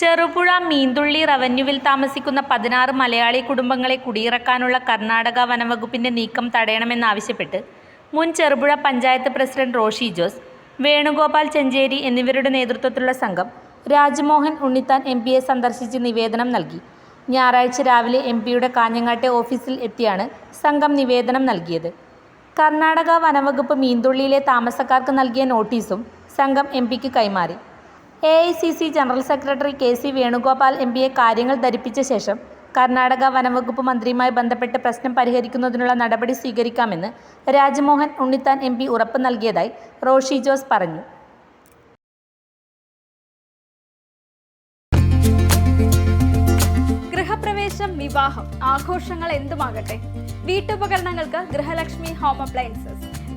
ചെറുപുഴ മീന്തുള്ളി റവന്യൂവിൽ താമസിക്കുന്ന പതിനാറ് മലയാളി കുടുംബങ്ങളെ കുടിയിറക്കാനുള്ള കർണാടക വനവകുപ്പിന്റെ നീക്കം തടയണമെന്നാവശ്യപ്പെട്ട് മുൻ ചെറുപുഴ പഞ്ചായത്ത് പ്രസിഡന്റ് റോഷി ജോസ് വേണുഗോപാൽ ചെഞ്ചേരി എന്നിവരുടെ നേതൃത്വത്തിലുള്ള സംഘം രാജ്മോഹൻ ഉണ്ണിത്താൻ എം പിയെ സന്ദർശിച്ച് നിവേദനം നൽകി. ഞായറാഴ്ച രാവിലെ എം പിയുടെ കാഞ്ഞങ്ങാട്ടെ ഓഫീസിൽ എത്തിയാണ് സംഘം നിവേദനം നൽകിയത്. കർണാടക വനവകുപ്പ് മീന്തുള്ളിയിലെ താമസക്കാർക്ക് നൽകിയ നോട്ടീസും സംഘം എം പിക്ക് കൈമാറി. A I C C general secretary K C Venugopal M പിയെ കാര്യങ്ങൾ ധരിപ്പിച്ച ശേഷം കർണാടക വനംവകുപ്പ് മന്ത്രിയുമായി ബന്ധപ്പെട്ട് പ്രശ്നം പരിഹരിക്കുന്നതിനുള്ള നടപടി സ്വീകരിക്കാമെന്ന് രാജ്മോഹൻ ഉണ്ണിത്താൻ എം പി ഉറപ്പ് നൽകിയതായി റോഷി ജോസ് പറഞ്ഞു. ഗൃഹപ്രവേശം വിവാഹം ആഘോഷങ്ങൾ എന്തുമാകട്ടെ? വീട്ടുപകരണങ്ങൾക്ക് Grihalakshmi home appliances